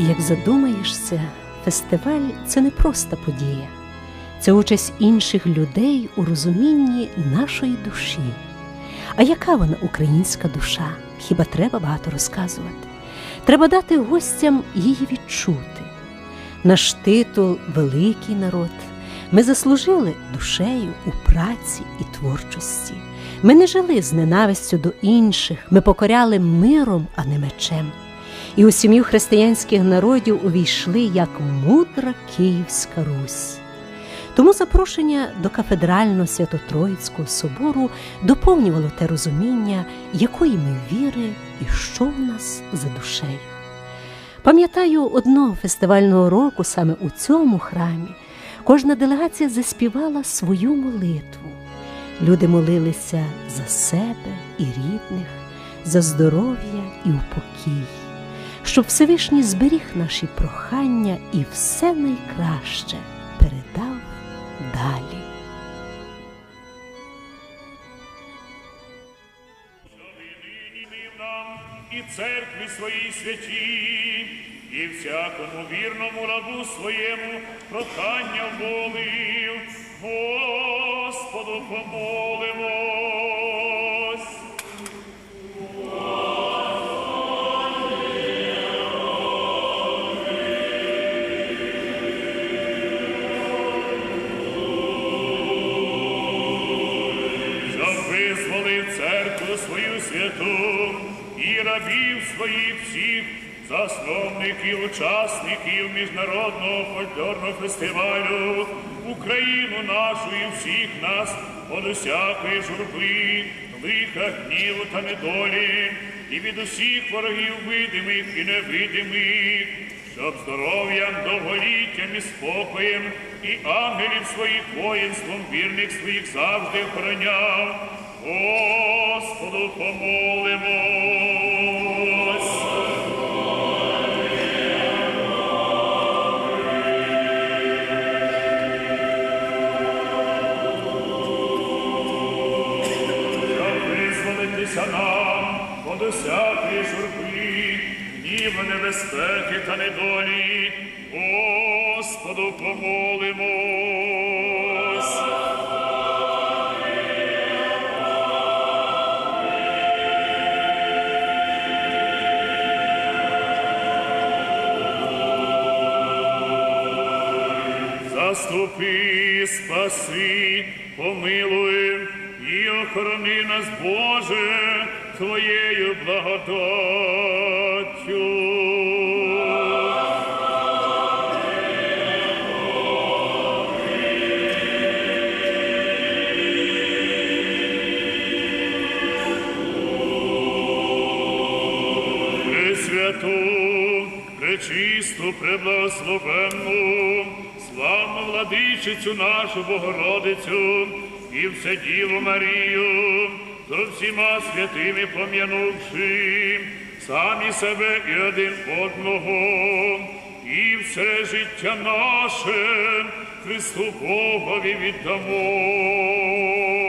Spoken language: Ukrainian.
І як задумаєшся, фестиваль це не просто подія, це участь інших людей у розумінні нашої душі. А яка вона українська душа? Хіба треба багато розказувати? Треба дати гостям її відчути. Наш титул великий народ. Ми заслужили душею у праці і творчості. Ми не жили з ненавистю до інших, ми покоряли миром, а не мечем. І у сім'ю християнських народів увійшли як мудра Київська Русь. Тому запрошення до кафедрально Свято-Троїцького собору доповнювало те розуміння, якої ми віри і що в нас за душею. Пам'ятаю одного фестивального року саме у цьому храмі кожна делегація заспівала свою молитву. Люди молилися за себе і рідних, за здоров'я і упокій, щоб Всевишній зберіг наші прохання і все найкраще передав далі. і церкві своїй святій, і всякому вірному рабу своєму прохання волив, Господу помолимось. Визволив церкву свою святу і рабів своїх всіх, засновників, учасників міжнародного фольклорного фестивалю, Україну нашу і всіх нас від усякої журби, лиха, гніву та недолі, і від усіх ворогів видимих і невидимих щоб здоров'ям, довголіттям і спокоєм і ангелів своїх воїнством вірних своїх завжди охороняв. Господу помолимось. Визволитися нам від усякої журби, гніву, небезпеки та недолі, Господу помолимось. Заступи, спаси, помилуй і охорони нас, Боже, Твоєю благодаттю. Пресвяту, пречисту, преблагословенну, славну владичицю нашу Богородицю і все Діву Марію, з всіма святими пом'янувши, самі себе і один одного, і все життя наше Христу Богові віддамо.